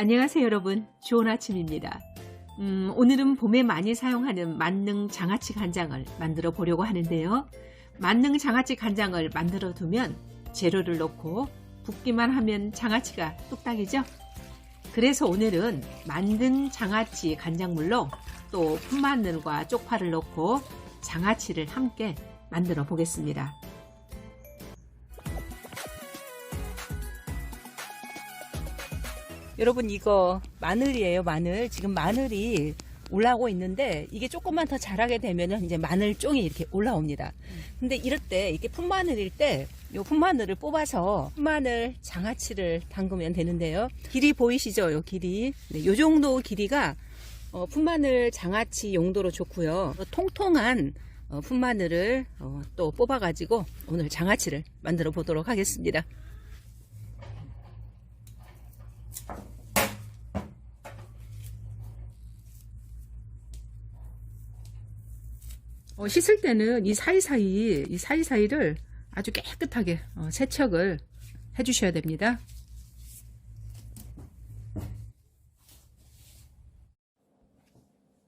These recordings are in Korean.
안녕하세요 여러분. 좋은 아침입니다. 음, 오늘은 봄에 많이 사용하는 만능 장아찌 간장을 만들어 보려고 하는데요. 만능 장아찌 간장을 만들어 두면 재료를 넣고 붓기만 하면 장아찌가 뚝딱이죠? 그래서 오늘은 만든 장아찌 간장물로 또 풋마늘과 쪽파를 넣고 장아찌를 함께 만들어 보겠습니다 여러분 이거 마늘이에요 마늘. 지금 마늘이 올라오고 있는데 이게 조금만 더 자라게 되면은 이제 마늘 종이 이렇게 올라옵니다. 근데 이럴 때 이게 풋마늘일 때 요 풋마늘을 뽑아서 풋마늘 장아찌를 담그면 되는데요. 길이 보이시죠? 요 길이. 네, 요 정도 길이가 어, 풋마늘 장아찌 용도로 좋고요. 어, 통통한 어, 풋마늘을 어, 또 뽑아 가지고 오늘 장아찌를 만들어 보도록 하겠습니다 어, 씻을 때는 이 사이사이, 이 사이사이를 아주 깨끗하게 어, 세척을 해 주셔야 됩니다.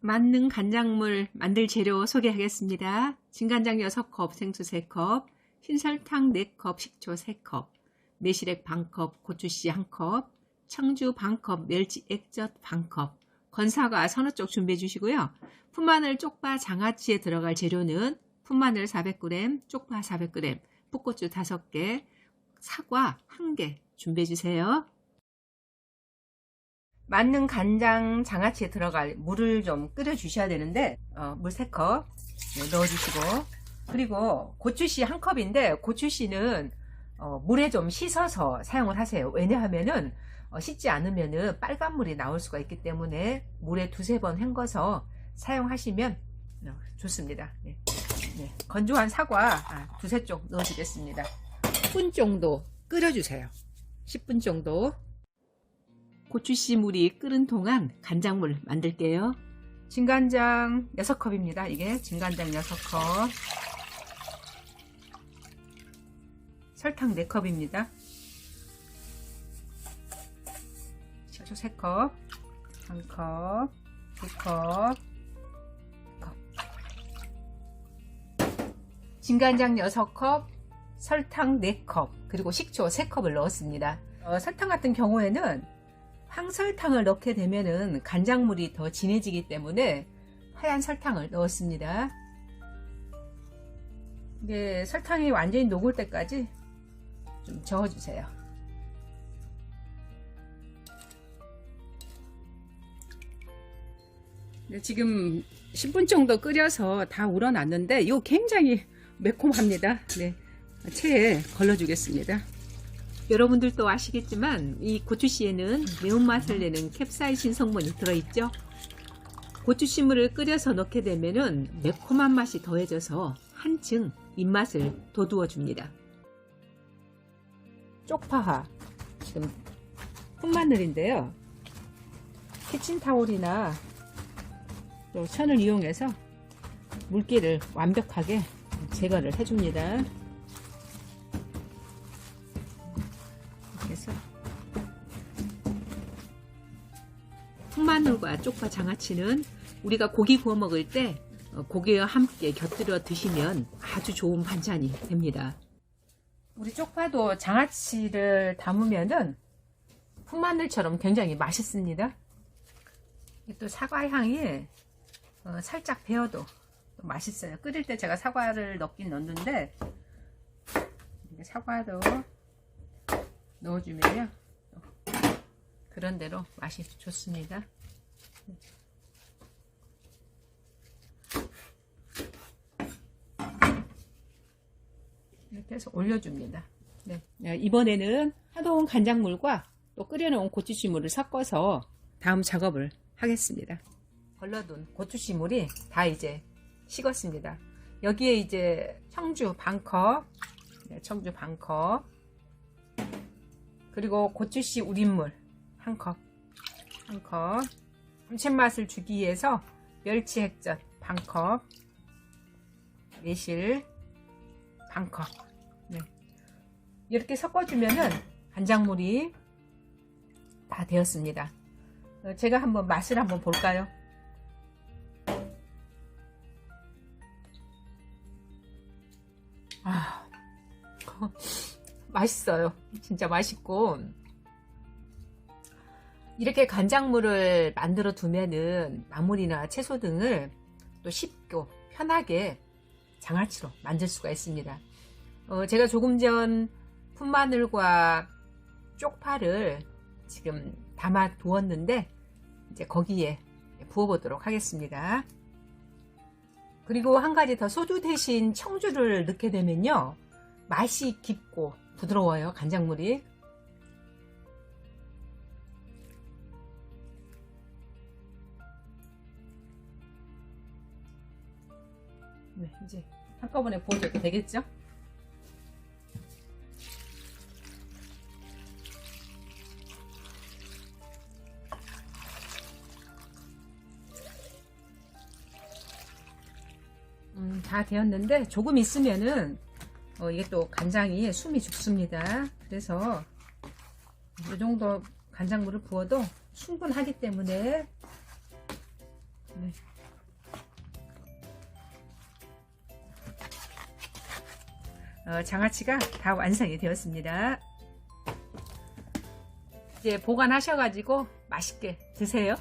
만능 간장물 만들 재료 소개하겠습니다. 진간장 6컵, 생수 3컵, 흰설탕 4컵, 식초 3컵, 매실액 반컵, 고추씨 1컵, 청주 반컵, 멸치 액젓 반컵, 건사과 서너 쪽 준비해 주시고요. 풋마늘 쪽파 장아찌에 들어갈 재료는 풋마늘 400g, 쪽파 400g, 풋고추 5개, 사과 1개 준비해 주세요. 맞는 간장 장아찌에 들어갈 물을 좀 끓여 주셔야 되는데 어, 물 3컵 네, 넣어 주시고 그리고 고추씨 1컵인데 고추씨는 어, 물에 좀 씻어서 사용을 하세요. 왜냐하면은 어, 씻지 않으면은 빨간 물이 나올 수가 있기 때문에 물에 두세 번 헹궈서 사용하시면 어, 좋습니다. 네. 네. 건조한 사과 아, 두세 쪽 넣어주겠습니다. 10분 정도 끓여주세요. 10분 정도. 고추씨 물이 끓은 동안 간장물 만들게요. 진간장 6컵입니다. 이게 진간장 6컵. 설탕 4컵입니다. 식초 3컵, 1컵, 2컵, 진간장 6컵, 설탕 4컵, 그리고 식초 3컵을 넣었습니다. 어, 설탕 같은 경우에는 황설탕을 넣게 되면은 간장물이 더 진해지기 때문에 하얀 설탕을 넣었습니다. 이게 설탕이 완전히 녹을 때까지 좀 저어주세요. 지금 10분 정도 끓여서 다 우러났는데 이거 굉장히 매콤합니다. 네, 체에 걸러주겠습니다. 여러분들도 아시겠지만 이 고추씨에는 매운맛을 내는 캡사이신 성분이 들어있죠. 고추씨물을 끓여서 넣게 되면은 매콤한 맛이 더해져서 한층 입맛을 돋우어 줍니다. 쪽파하 지금 풋마늘인데요. 키친타올이나 또 천을 이용해서 물기를 완벽하게 제거를 해줍니다. 이렇게 해서 풋마늘과 쪽파 장아찌는 우리가 고기 구워 먹을 때 어, 고기와 함께 곁들여 드시면 아주 좋은 반찬이 됩니다. 우리 쪽파도 장아찌를 담으면은 풋마늘처럼 굉장히 맛있습니다. 또 사과 향이 어, 살짝 배어도 맛있어요. 끓일 때 제가 사과를 넣긴 넣는데 사과도 넣어주면요 그런 대로 맛이 좋습니다. 이렇게 해서 올려줍니다. 네. 이번에는 하동 간장물과 또 끓여놓은 고추씨물을 섞어서 다음 작업을 하겠습니다. 걸러둔 고추씨물이 다 이제 식었습니다. 여기에 이제 청주 반컵, 네, 청주 반컵, 그리고 고추씨 우린물 한 컵, 한 컵, 감칠맛을 주기 위해서 멸치 액젓 반 컵, 매실 반 컵. 네. 이렇게 섞어주면은 간장물이 다 되었습니다. 어, 제가 한번 맛을 한번 볼까요? 아, 맛있어요. 진짜 맛있고. 이렇게 간장물을 만들어 두면은 나물이나 채소 등을 또 쉽고 편하게 장아찌로 만들 수가 있습니다. 어, 제가 조금 전 푼마늘과 쪽파를 지금 담아 두었는데 이제 거기에 부어보도록 하겠습니다. 그리고 한 가지 더 소주 대신 청주를 넣게 되면요 맛이 깊고 부드러워요 간장물이 네 이제 한꺼번에 부어줘도 되겠죠? 다 되었는데 조금 있으면은 어, 이게 또 간장이 숨이 죽습니다. 그래서 이 정도 간장물을 부어도 충분하기 때문에 네. 어, 장아찌가 다 완성이 되었습니다. 이제 보관하셔가지고 맛있게 드세요.